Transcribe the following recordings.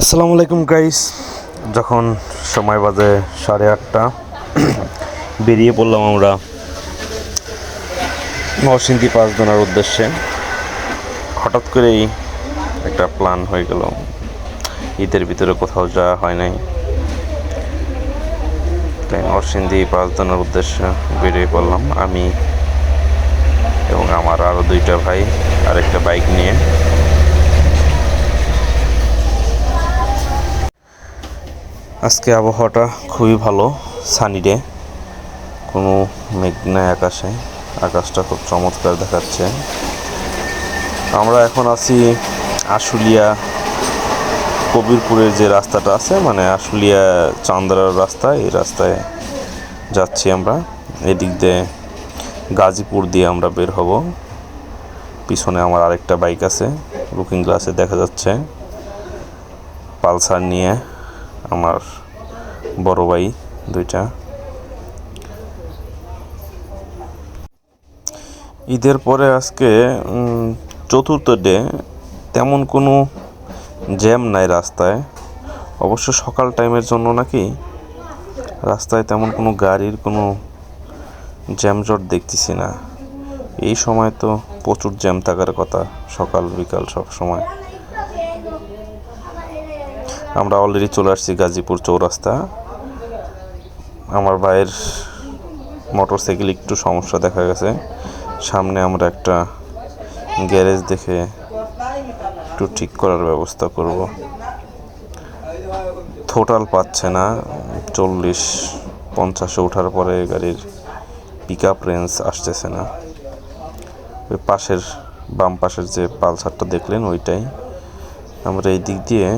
আসসালামু আলাইকুম গাইস যখন সময় বাজে সাড়ে আটটা, বেরিয়ে পড়লাম আমরা নরসিংদী পাঁচজনের উদ্দেশ্যে। হঠাৎ করেই একটা প্ল্যান হয়ে গেল। ঈদের ভিতরে কোথাও যাওয়া হয় নাই। তাই নরসিংদী পাঁচজনের উদ্দেশ্যে বেরিয়ে পড়লাম আমি এবং আমার আরও দুইটা ভাই আরেকটা বাইক নিয়ে। আজকে আবহাওয়াটা খুবই ভালো সানি ডে কোনো মেঘ নাই আকাশে, আকাশটা খুব চমৎকার দেখাচ্ছে। আমরা এখন আছি আশুলিয়া, কবিরপুরের যে রাস্তাটা আছে মানে আশুলিয়া চান্দ্রার রাস্তা, এই রাস্তায় যাচ্ছি আমরা। এদিক দিয়ে গাজীপুর দিয়ে আমরা বের হব। পিছনে আমার আরেকটা বাইক আছে লুকিং গ্লাসে দেখা যাচ্ছে। পালসার নিয়ে আমার বড় ভাই দুইটা। ঈদের পরে আজকে চতুর্থ ডে, তেমন কোনো জ্যাম নাই রাস্তায়। অবশ্য সকাল টাইমের জন্য নাকি রাস্তায় তেমন কোনো গাড়ির কোনো জ্যামজট দেখতেছি না। এই সময় তো প্রচুর জ্যাম থাকার কথা সকাল বিকাল সব সময়। আমরা অলরেডি চলে আসছি গাজীপুর চৌরাস্তা। আমার ভাইয়ের মোটর সাইকেল একটু সমস্যা দেখা গেছে। সামনে আমরা একটা গ্যারেজ দেখে একটু ঠিক করার ব্যবস্থা করব। টোটাল পাচ্ছে না, চল্লিশ, পঞ্চাশে ওঠার পরে গাড়ির পিক আপ রেঞ্জ আসতেছে না। ওই পাশের বাম পাশের যে পালসারটা দেখলেন, ওইটাই। আমরা এই দিক দিয়ে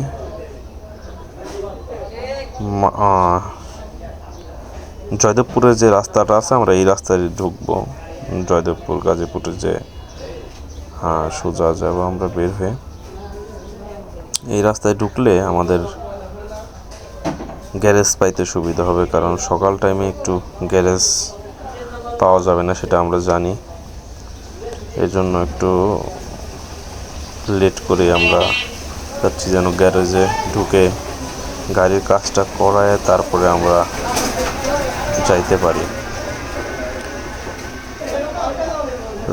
জয়দেবপুরের যে রাস্তাটা আছে, আমরা এই রাস্তায় ঢুকবো। জয়দেবপুর, গাজীপুরের যে হ্যাঁ সোজা যাব আমরা বের হয়ে। এই রাস্তায় ঢুকলে আমাদের গ্যারেজ পাইতে সুবিধা হবে, কারণ সকাল টাইমে একটু গ্যারেজ পাওয়া যাবে না, সেটা আমরা জানি। এই জন্য একটু লেট করে আমরা যাচ্ছি, যেন গ্যারেজে ঢুকে গাড়ির কাজটা করায় তারপরে আমরা যাইতে পারি।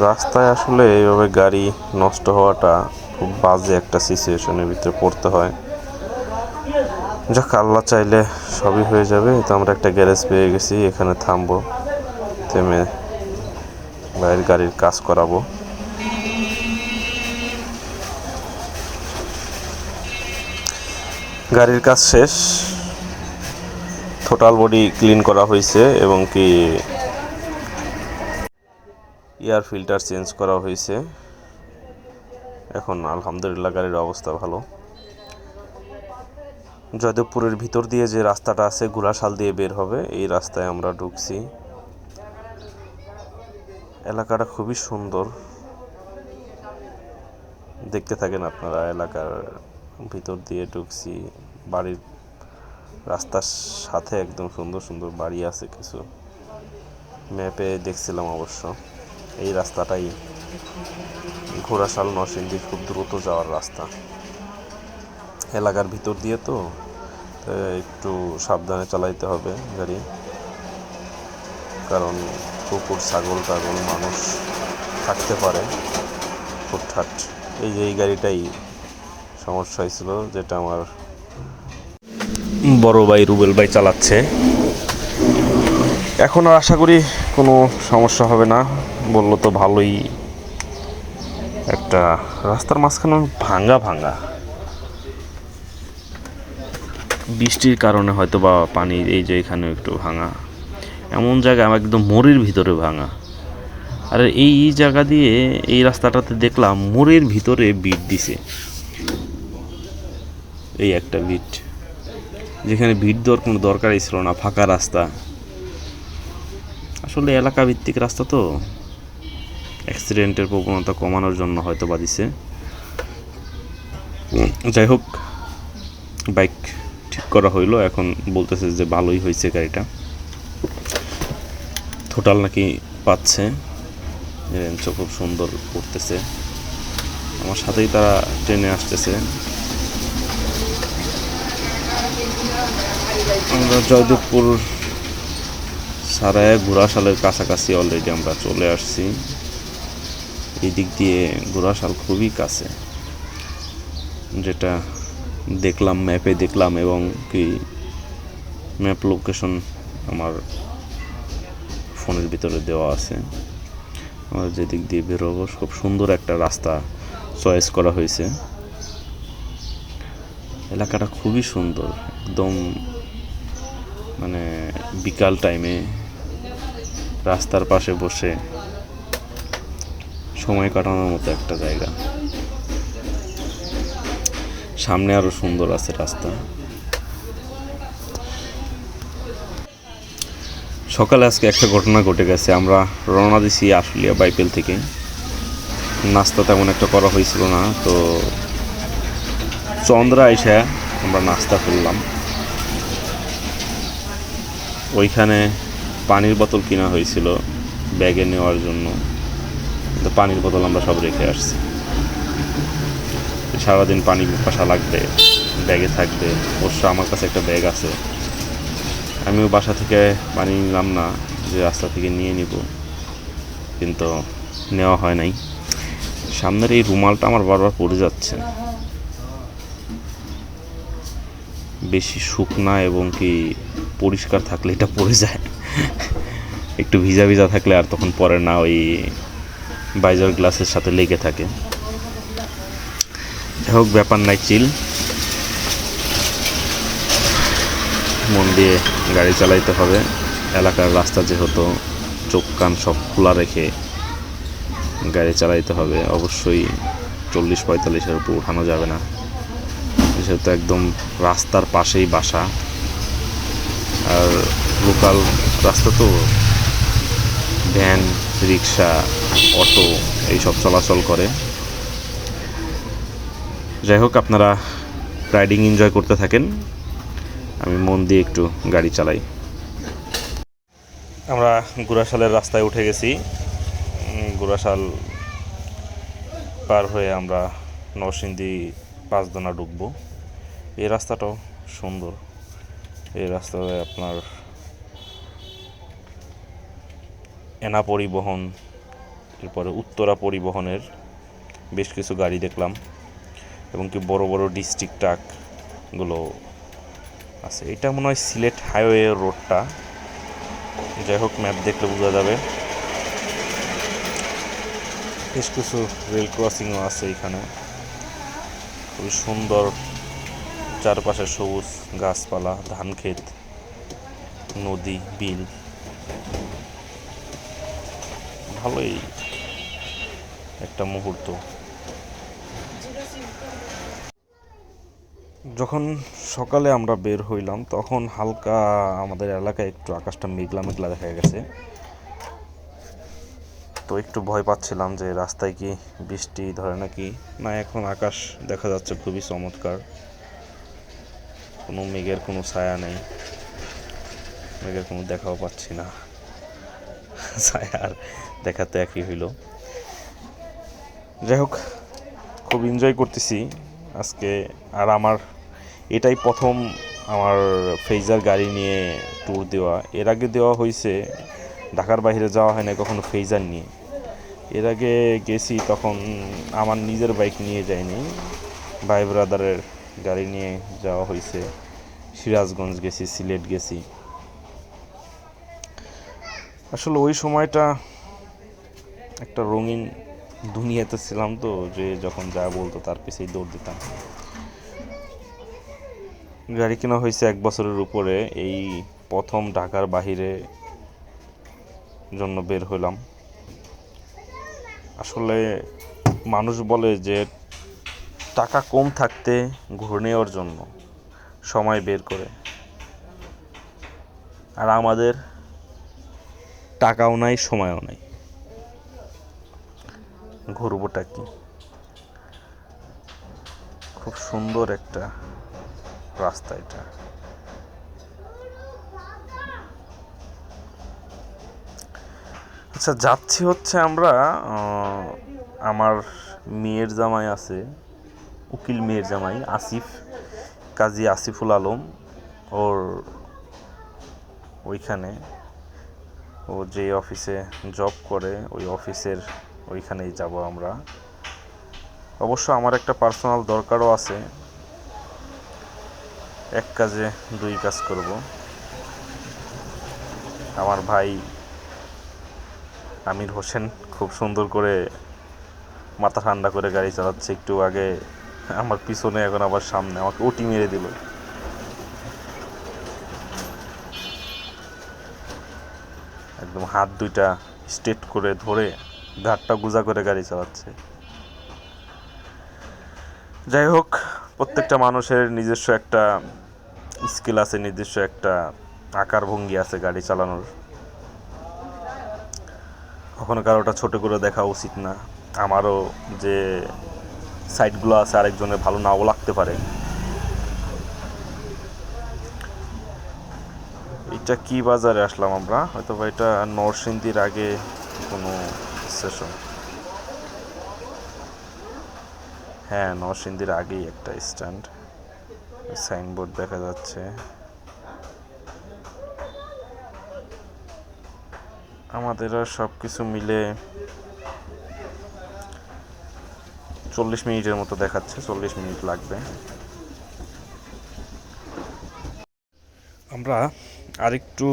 রাস্তায় আসলে এইভাবে গাড়ি নষ্ট হওয়াটা খুব বাজে একটা সিচুয়েশনের ভিতরে পড়তে হয়। যাক, আল্লাহ চাইলে সবই হয়ে যাবে। তো আমরা একটা গ্যারেজ পেয়ে গেছি, এখানে থামবো, থেমে বাইরের গাড়ির কাজ করাবো। গাড়ির কাজ শেষ। টোটাল বডি ক্লিন করা হয়েছে এবং কি এয়ার ফিল্টার চেঞ্জ করা হয়েছে। এখন আলহামদুলিল্লাহ গাড়ির অবস্থা ভালো। জয়দেবপুরের ভিতর দিয়ে যে রাস্তাটা আছে, গুলাশাল দিয়ে বের হবে, এই রাস্তায় আমরা ঢুকছি। এলাকাটা খুবই সুন্দর। দেখতে থাকেন আপনারা এলাকার ভিতর দিয়ে ঢুকছি। বাড়ির রাস্তার সাথে একদম সুন্দর সুন্দর বাড়ি আছে কিছু। ম্যাপে দেখছিলাম অবশ্য। এই রাস্তাটাই ঘোড়াশাল নরসিংদী খুব দ্রুত যাওয়ার রাস্তা। এলাকার ভিতর দিয়ে তো একটু সাবধানে চালাইতে হবে গাড়ি। কারণ কুকুর, ছাগল, টাগল, মানুষ থাকতে পারে। হুটহাট। এই যে এই গাড়িটাই সমস্যা হয়েছিল যেটা আমার বড় ভাই রুবেল ভাই চালাচ্ছে। এখন আর আশা করি কোনো সমস্যা হবে না। বলল তো ভালোই একটা রাস্তার মাঝখানে ভাঙ্গা ভাঙ্গা বৃষ্টির কারণে হয়তো বা পানির এই যে এখানে একটু ভাঙা। এমন জায়গা আমার একদম মোড়ের ভিতরে ভাঙা। আর এই জায়গা দিয়ে এই রাস্তাটাতে দেখলাম মোড়ের ভিতরে বিট দিছে। এই একটা ভিট। যেখানে ভিড় দেওয়ার কোনো দরকারই ছিল না, ফাঁকা রাস্তা। আসলে এলাকা ভিত্তিক রাস্তা তো। অ্যাক্সিডেন্টের প্রবণতা কমানোর জন্য হয়তো বা দিছে। যাই হোক, বাইক ঠিক করা হইল, এখন বলতেছে যে ভালোই হয়েছে গাড়িটা। টোটাল নাকি পাচ্ছে। রেঞ্চও খুব সুন্দর করতেছে। আমার সাথেই তারা ট্রেনে আসতেছে। আমরা জয়দেবপুর সারায় ঘোড়াশালের কাছাকাছি অলরেডি আমরা চলে আসছি। এই দিক দিয়ে ঘোড়াশাল খুবই কাছে। যেটা দেখলাম ম্যাপে দেখলাম এবং কি ম্যাপ লোকেশন আমার ফোনের ভিতরে দেওয়া আছে। আমরা যেদিক দিয়ে বেরোবো, খুব সুন্দর একটা রাস্তা চয়েস করা হয়েছে। এলাকাটা খুবই সুন্দর, একদম মানে বিকাল টাইমে রাস্তার পাশে বসে সময় কাটানোর মতো একটা জায়গা। সামনে আরও সুন্দর আছে রাস্তা। সকালে আজকে একটা ঘটনা ঘটে গেছে, আমরা রওনা দিছি আশুলিয়া বাইপেল থেকে। নাস্তা তেমন একটা করা হয়েছিল না, তো চন্দ্রা এসে আমরা নাস্তা করলাম। ওইখানে পানির বোতল কিনা হয়েছিল ব্যাগে নেওয়ার জন্য। কিন্তু পানির বোতল আমরা সব রেখে আসছি। সারাদিন পানি পাশা লাগবে, ব্যাগে থাকবে। অবশ্য আমার কাছে একটা ব্যাগ আছে। আমিও বাসা থেকে পানি নিলাম না, যে রাস্তা থেকে নিয়ে নিব। কিন্তু নেওয়া হয় নাই। সামনের এই রুমালটা আমার বারবার পড়ে যাচ্ছে। বেশি শুকনা এবং কি পরিষ্কার থাকলে এটা পড়ে যায়। একটু ভিজা ভিজা থাকলে আর তখন পরে না ওই বাইজার গ্লাসের সাথে লেগে থাকে। যাই হোক, ব্যাপার নাই, চিল। মন দিয়ে গাড়ি চালাইতে হবে। এলাকার রাস্তা যেহেতু, চোখ কান সব খোলা রেখে গাড়ি চালাইতে হবে। অবশ্যই চল্লিশ পঁয়তাল্লিশের উপর উঠানো যাবে না। যেহেতু একদম রাস্তার পাশেই বাসা। আর লোকাল রাস্তা তো, ভ্যান, রিক্সা, অটো এইসব চলাচল করে। যাই হোক, আপনারা রাইডিং এনজয় করতে থাকেন। আমি মন দিয়ে একটু গাড়ি চালাই। আমরা গুড়াশালের রাস্তায় উঠে গেছি। গুড়াশাল পার হয়ে আমরা নরসিংদী পাঁচদোনা ঢুকবো। এই রাস্তাটাও সুন্দর। এই রাস্তায় আপনার এনা পরিবহন, এরপরে উত্তরা পরিবহনের বেশ কিছু গাড়ি দেখলাম এবং কি বড় বড় ডিস্ট্রিক্ট ট্রাকগুলো আছে। এটা মনে হয় সিলেট হাইওয়ে রোডটা যাই হোক ম্যাপ দেখলে বোঝা যাবে। বেশ কিছু রেল ক্রসিংও আছে এখানে। খুবই সুন্দর চারপাশে সবুজ গাছপালা, ধান ক্ষেত, নদী, বিল। ভালোই একটা মুহূর্ত। যখন সকালে আমরা বের হইলাম, তখন হালকা আমাদের এলাকায় একটু আকাশটা মেঘলা মেঘলা দেখা গেছে। তো একটু ভয় পাচ্ছিলাম যে রাস্তায় কি বৃষ্টি ধরে নাকি? না, এখন আকাশ দেখা যাচ্ছে খুবই চমৎকার। কোনো মেঘের কোনো ছায়া নেই। মেঘের কোনো দেখাও পাচ্ছি না। ছায়া আর দেখা তো একই হইল। যাই হোক, খুব এনজয় করতেছি। আজকে আর আমার এটাই প্রথম আমার ফেজার গাড়ি নিয়ে ট্যুর দেওয়া। এর আগে দেওয়া হয়েছে ঢাকার বাইরে যাওয়া হয় না কখনো ফেজার নিয়ে। এর আগে গেছি তখন আমার নিজের বাইক নিয়ে যাইনি, ভাই ব্রাদারের গাড়ি নিয়ে যাওয়া হয়েছে। সিরাজগঞ্জ গেছি, সিলেট গেছি। আসলে ওই সময়টা একটা রঙিন দুনিয়াতে ছিলাম তো, যে যখন যা বলতো তার পিছেই দৌড় দিতাম। গাড়ি কেনা হয়েছে এক বছরের উপরে, এই প্রথম ঢাকার বাহিরে জন্য বের হইলাম আসলে মানুষ বলে যে টাকা কম থাকতে ঘুরে নেওয়ার জন্য, সময় বের করে। আর আমাদের টাকাও নাই, সময়ও নাই। ঘুরবোটা কি? খুব সুন্দর একটা রাস্তা এটা। আচ্ছা যাচ্ছি হচ্ছে আমরা আমার মেয়ের জামাই আছে। উকিল মেয়ের জামাই আসিফ, কাজী আসিফুল আলম, ওর ওইখানে, ও যে অফিসে জব করে, ওই অফিসের ওইখানেই যাব আমরা। অবশ্য আমার একটা পার্সোনাল দরকারও আছে। এক কাজে দুই কাজ করব। আমার ভাই আমির হোসেন খুব সুন্দর করে মাথা ঠান্ডা করে গাড়ি চালাচ্ছে। একটু আগে আমার পিছনে এখন আবার সামনে আমাকে ওটি মেরে দিল। একদম হাত দুইটা স্ট্রেট করে ধরে ঘাটটা গুজা করে গাড়ি চালাচ্ছে। যাই হোক, প্রত্যেকটা মানুষের নিজস্ব একটা স্কিল আছে, নিজস্ব একটা আকার ভঙ্গি আছে গাড়ি চালানোর। কখনো কারোটা ছোট করে দেখা উচিত না। আমারও যে সাইডগুলো আছে, আরেকজনের ভালো নাও লাগতে পারে। এটা কি বাজারে আসলাম আমরা? হয়তো বা এটা নরসিংদীর আগে কোনো স্টেশন হ্যাঁ নরসিংদীর আগেই একটা স্ট্যান্ড সাইনবোর্ড দেখা যাচ্ছে। আমাদের সব কিছু মিলে চল্লিশ মিনিটের মতো দেখাচ্ছে, চল্লিশ মিনিট লাগবে। আমরা আরেকটু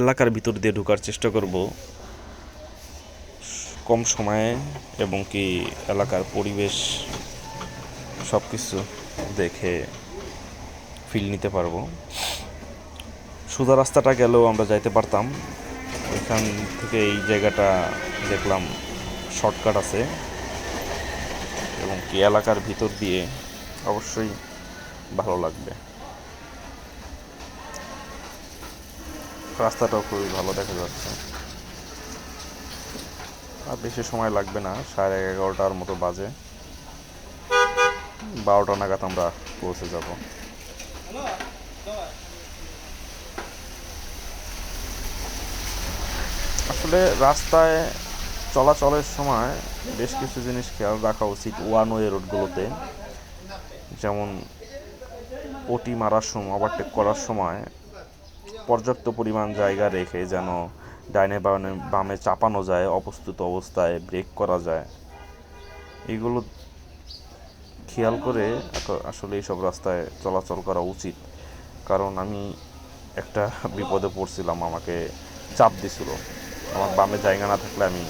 এলাকার ভিতর দিয়ে ঢোকার চেষ্টা করব। কম সময়ে এবং কি এলাকার পরিবেশ সব কিছু দেখে ফিল নিতে পারব। সুদা রাস্তাটা গেলেও আমরা যাইতে পারতাম। এখান থেকে এই জায়গাটা দেখলাম শর্টকাট আছে। এবং কি এলাকার ভিতর দিয়ে অবশ্যই ভালো লাগবে। রাস্তাটাও খুবই ভালো দেখা যাচ্ছে। আর বেশি সময় লাগবে না, সাড়ে এগারোটার মতো বাজে। বারোটা নাগাদ আমরা পৌঁছে যাব। আসলে রাস্তায় চলাচলের সময় বেশ কিছু জিনিস খেয়াল রাখা উচিত ওয়ান ওয়ে রোডগুলোতে। যেমন ওটি মারার সময় ওভারটেক করার সময় পর্যাপ্ত পরিমাণ জায়গা রেখে যেন ডাইনে বামে বামে চাপানো যায় অপ্রস্তুত অবস্থায় ব্রেক করা যায়। এগুলো খেয়াল করে আসলে এইসব রাস্তায় চলাচল করা উচিত। কারণ আমি একটা বিপদে পড়ছিলাম, আমাকে চাপ দিছিল। আমার বামে জায়গা না থাকলে আমি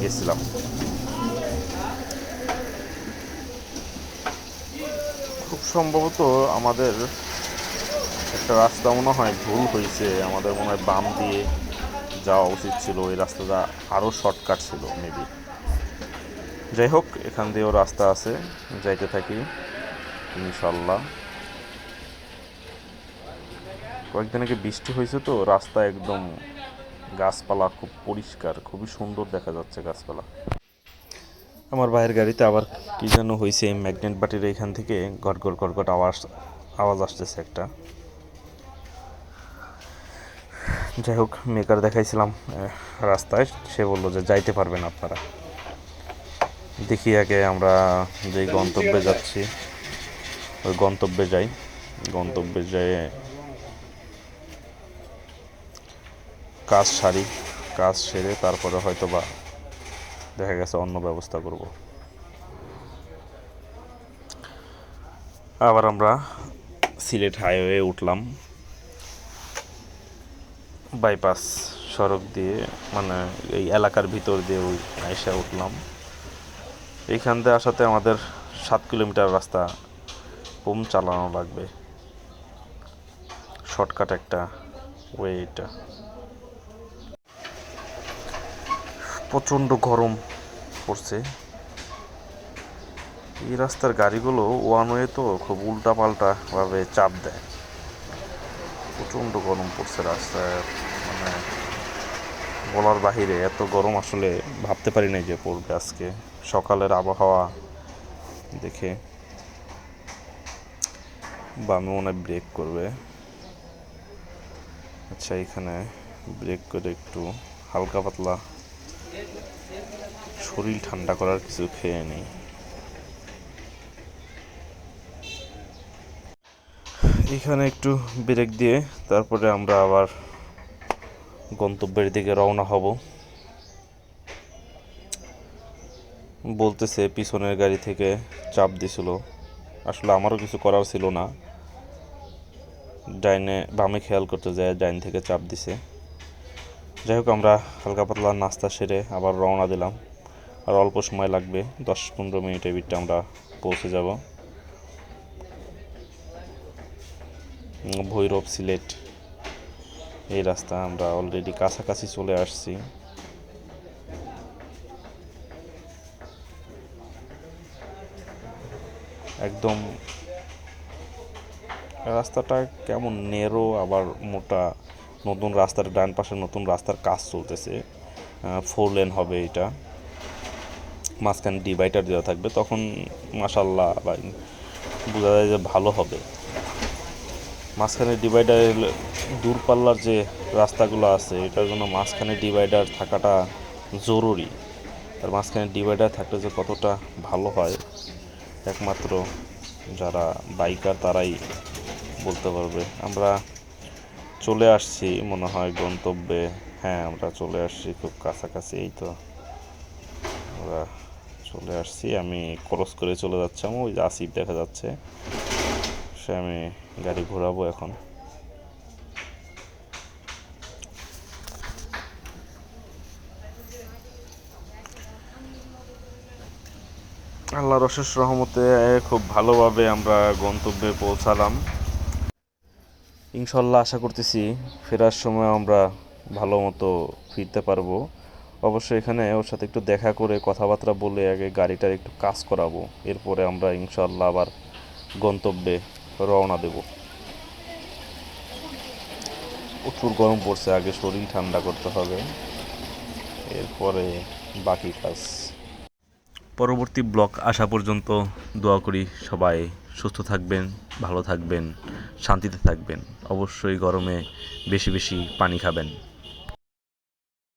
গেছিলাম। খুব সম্ভবত আমাদের একটা রাস্তা মনে হয় ভুল হয়েছে। আমাদের মনে হয় বাম দিয়ে যাওয়া উচিত ছিল। ওই রাস্তাটা আরও শর্টকাট ছিল মেবি যাই হোক, এখান দিয়েও রাস্তা আছে। যাইতে থাকি ইনশাল্লাহ কয়েকদিন আগে বৃষ্টি হয়েছে তো, রাস্তা একদম গাছপালা খুব পরিষ্কার, খুবই সুন্দর দেখা যাচ্ছে গাছপালা। আমার ভাইয়ের গাড়িতে আবার কি যেন হয়েছে এই ম্যাগনেট বাটির এখান থেকে গট গট আওয়াজ আওয়াজ আসতেছে একটা। যাই হোক মেকার দেখাইছিলাম রাস্তায়। সে বলল যে যাইতে পারবেন আপনারা। দেখি আগে আমরা যেই গন্তব্যে যাচ্ছি, ওই গন্তব্যে যাই। গন্তব্যে যেয়ে কাজ সারি, কাজ সেরে তারপরে হয়তো বা দেখা গেছে অন্য ব্যবস্থা করব। আবার আমরা সিলেট হাইওয়ে উঠলাম। বাইপাস সড়ক দিয়ে মানে এই এলাকার ভিতর দিয়ে ওই আইসা উঠলাম। এইখান দিয়ে আসাতে আমাদের সাত কিলোমিটার রাস্তা কম চালানো লাগবে। শর্টকাট একটা ওয়ে এটা। প্রচণ্ড গরম পড়ছে। এই রাস্তার গাড়িগুলো ওয়ান ওয়ে তো খুব উল্টা পাল্টা ভাবে চাপ দেয়। প্রচণ্ড গরম পড়ছে রাস্তায়। মানে বলার বাহিরে এত গরম আসলে ভাবতে পারি নাই যে পড়বে আজকে। সকালের আবহাওয়া দেখে বামে মনে ব্রেক করবে। আচ্ছা এখানে ব্রেক করে একটু হালকা পাতলা শরীর ঠান্ডা করার কিছু খেয়ে নিই। এখানে একটু ব্রেক দিয়ে তারপরে আমরা আবার গন্তব্যের দিকে রওনা হব। বলতেছে পিছনের গাড়ি থেকে চাপ দিছিল। আসলে আমারও কিছু করার ছিল না। ডাইনে বামে খেয়াল করতে যায়, ডাইন থেকে চাপ দিছে। যাই হোক, আমরা হালকা পাতলা নাস্তা সেরে আবার রওনা দিলাম। আর অল্প সময় লাগবে দশ পনেরো মিনিটের ভিতরে আমরা পৌঁছে যাব। ভৈরব সিলেট, এই রাস্তা আমরা অলরেডি কাছাকাছি চলে আসছি। একদম রাস্তাটা কেমন নেরো আবার মোটা, নতুন রাস্তার ডান পাশে নতুন রাস্তার কাজ চলতেছে। ফোর লেন হবে এটা। মাঝখানে ডিভাইডার দেওয়া থাকবে, তখন মাসাল্লাহ বোঝা যায় যে ভালো হবে। মাঝখানে ডিভাইডার দূরপাল্লার যে রাস্তাগুলো আছে, এটার জন্য মাঝখানে ডিভাইডার থাকাটা জরুরি। আর মাঝখানে ডিভাইডার থাকলে যে কতটা ভালো হয়, একমাত্র যারা বাইকার তারাই বলতে পারবে। আমরা চলে আসছি, মনে হয় গন্তব্যে। হ্যাঁ আমরা চলে আসছি খুব কাছাকাছি, এই তো। আমরা চলে আসছি। আমি ক্রস করে চলে যাচ্ছিলাম ওই আসিফ দেখা যাচ্ছে। সে আমি গাড়ি ঘোরাবো এখন। আল্লাহর অশেষ রহমতে খুব ভালোভাবে আমরা গন্তব্যে পৌঁছালাম। ইনশাল্লাহ আশা করতেছি ফেরার সময় আমরা ভালো মতো ফিরতে পারব। অবশ্যই এখানে ওর সাথে একটু দেখা করে কথাবার্তা বলে আগে গাড়িটার একটু কাজ করাবো। এরপরে আমরা ইনশাল্লাহ আবার গন্তব্যে রওনা দেব। প্রচুর গরম পড়ছে, আগে শরীর ঠান্ডা করতে হবে। এরপরে বাকি কাজ। পরবর্তী ব্লক আসা পর্যন্ত দোয়া করি সবাই সুস্থ থাকবেন, ভালো থাকবেন, শান্তিতে থাকবেন। অবশ্যই গরমে বেশি বেশি পানি খাবেন।